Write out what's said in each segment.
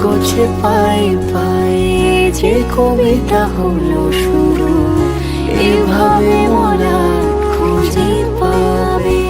আলগোছে পাই পাই যে কবিতা হলো শুরু এভাবে মোরা খুঁজে পাবে।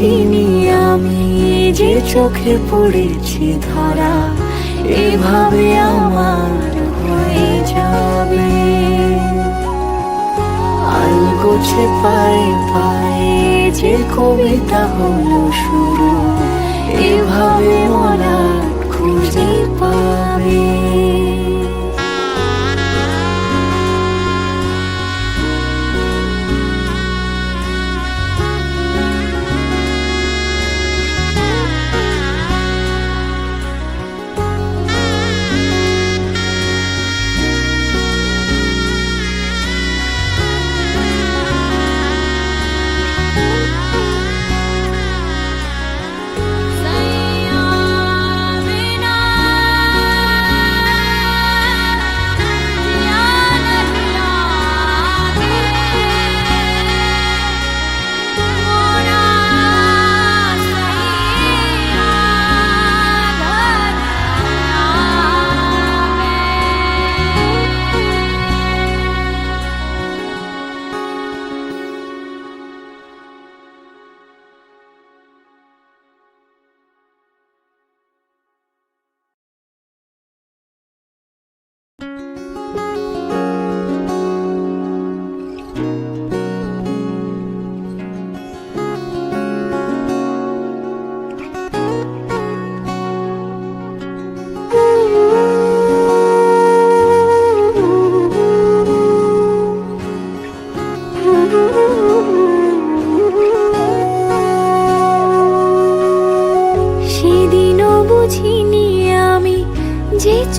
বুঝিনি আমি যে চোখে পড়েছি ধরা, এভাবে আমার হয়ে যাবে। আলগোছে পায়ে পায়ে যে কবিতা হলো শুরু, এভাবে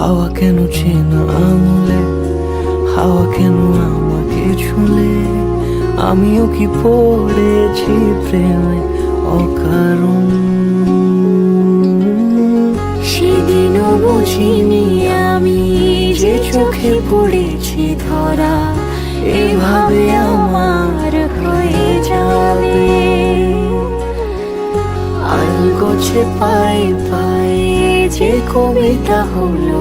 হাওয়া কেন চেনা আমলে? হাওয়া কেন আমাকে ছুলে? আমিও কি পড়েছি প্রেমে অকারণ? সেদিনও বুঝিনি আমি যে চোখে পড়েছি ধরা এভাবে আমার হয়ে যাবে। আলগোছে পাই পাই যে কবিতা হলো